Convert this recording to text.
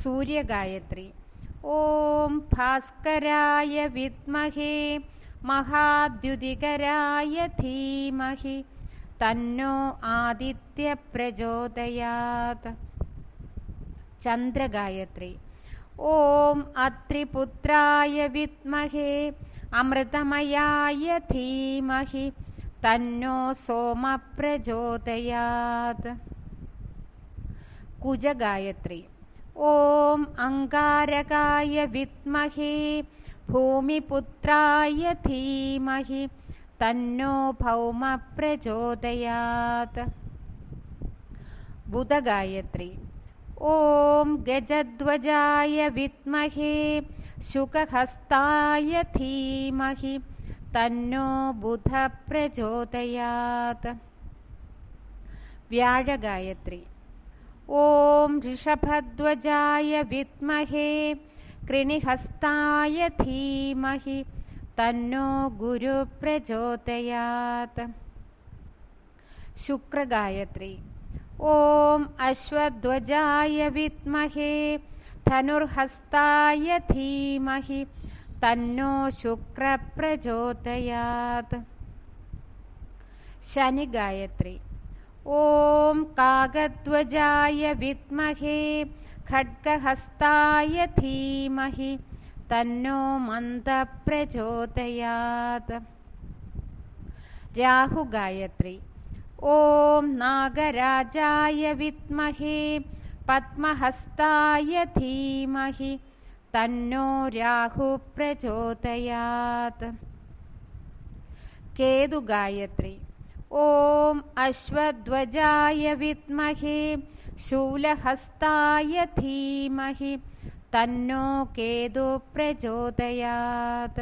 सूर्य गायत्री ओम भास्कराय विद्महे महाद्युतिकराय धीमहि तन्नो आदित्यप्रचोदयात् चन्द्रगायत्री ॐ अत्रिपुत्राय विद्महे अमृतमयाय धीमहि तन्नो सोम प्रचोदयात कुज गायत्री ओम अंगारकाय विद्महे, भूमिपुत्राय धीमहि, तन्नो भौम प्रचोदयात। बुध गायत्री ओम गजध्वजाय विद्महे, शुकहस्ताय धीमहि, तन्नो बुध प्रचोदयात। व्याज गायत्री ॐ ऋषभध्वजाय विद्महे, कृणिहस्ताय धीमहि, तन्नो गुरुप्रचोदयात् शुक्रगायत्री ॐ अश्वध्वजाय विद्महे, धनुर्हस्ताय धीमहि, तन्नो शुक्रप्रचोदयात् शनिगायत्री ॐ कागध्वजाय विद्महे खड्गहस्ताय धीमहि तन्नो मन्दप्रचोदयात्। राहुगायत्री ॐ नागराजाय विद्महे पद्महस्ताय धीमहि तन्नो राहुप्रचोदयात् केतुगायत्री ॐ अश्वध्वजाय विद्महे शूलहस्ताय धीमहि तन्नो केतुः प्रचोदयात्।